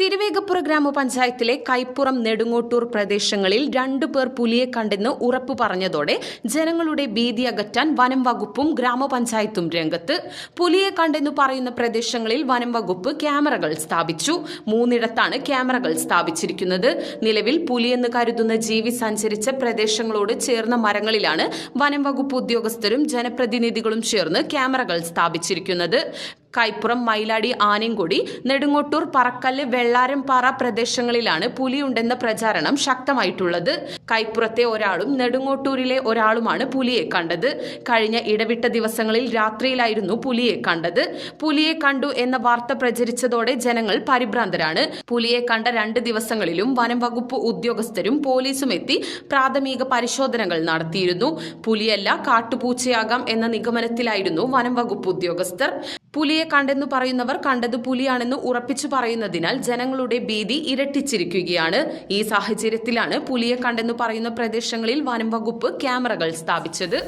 തിരുവേഗപ്പുറ ഗ്രാമപഞ്ചായത്തിലെ കൈപ്പുറം നെടുങ്ങോട്ടൂർ പ്രദേശങ്ങളിൽ രണ്ടു പേർ പുലിയെ കണ്ടെന്ന് ഉറപ്പു പറഞ്ഞതോടെ ജനങ്ങളുടെ ഭീതി അകറ്റാൻ വനം വകുപ്പും ഗ്രാമപഞ്ചായത്തും രംഗത്ത്. പുലിയെ കണ്ടെന്നു പറയുന്ന പ്രദേശങ്ങളിൽ വനം വകുപ്പ് ക്യാമറകൾ സ്ഥാപിച്ചു. മൂന്നിടത്താണ് ക്യാമറകൾ സ്ഥാപിച്ചിരിക്കുന്നത്. നിലവിൽ പുലിയെന്ന് കരുതുന്ന ജീവി സഞ്ചരിച്ച പ്രദേശങ്ങളോട് ചേർന്ന മരങ്ങളിലാണ് വനം വകുപ്പ് ഉദ്യോഗസ്ഥരും ജനപ്രതിനിധികളും ചേർന്ന് ക്യാമറകൾ സ്ഥാപിച്ചിരിക്കുന്നത്. കൈപ്പുറം മൈലാടി ആനങ്കൊടി നെടുങ്ങോട്ടൂർ പറക്കല്ല് വെള്ളാരംപാറ പ്രദേശങ്ങളിലാണ് പുലിയുണ്ടെന്ന പ്രചാരണം ശക്തമായിട്ടുള്ളത്. കൈപ്പുറത്തെ ഒരാളും നെടുങ്ങോട്ടൂരിലെ ഒരാളുമാണ് പുലിയെ കണ്ടത്. കഴിഞ്ഞ ഇടവിട്ട ദിവസങ്ങളിൽ രാത്രിയിലായിരുന്നു പുലിയെ കണ്ടത്. പുലിയെ കണ്ടു എന്ന വാർത്ത പ്രചരിച്ചതോടെ ജനങ്ങൾ പരിഭ്രാന്തരാണ്. പുലിയെ കണ്ട രണ്ട് ദിവസങ്ങളിലും വനം വകുപ്പ് ഉദ്യോഗസ്ഥരും പോലീസും എത്തി പ്രാഥമിക പരിശോധനകൾ നടത്തിയിരുന്നു. പുലിയല്ല കാട്ടുപൂച്ചയാകാം എന്ന നിഗമനത്തിലായിരുന്നു വനം വകുപ്പ് ഉദ്യോഗസ്ഥർ. പുലിയെ കണ്ടെന്ന് പറയുന്നവർ കണ്ടത് പുലിയാണെന്ന് ഉറപ്പിച്ചു പറയുന്നതിനാൽ ജനങ്ങളുടെ ഭീതി ഇരട്ടിച്ചിരിക്കുകയാണ്. ഈ സാഹചര്യത്തിലാണ് പുലിയെ കണ്ടെന്ന് പറയുന്ന പ്രദേശങ്ങളിൽ വനം വകുപ്പ് ക്യാമറകൾ സ്ഥാപിച്ചത്.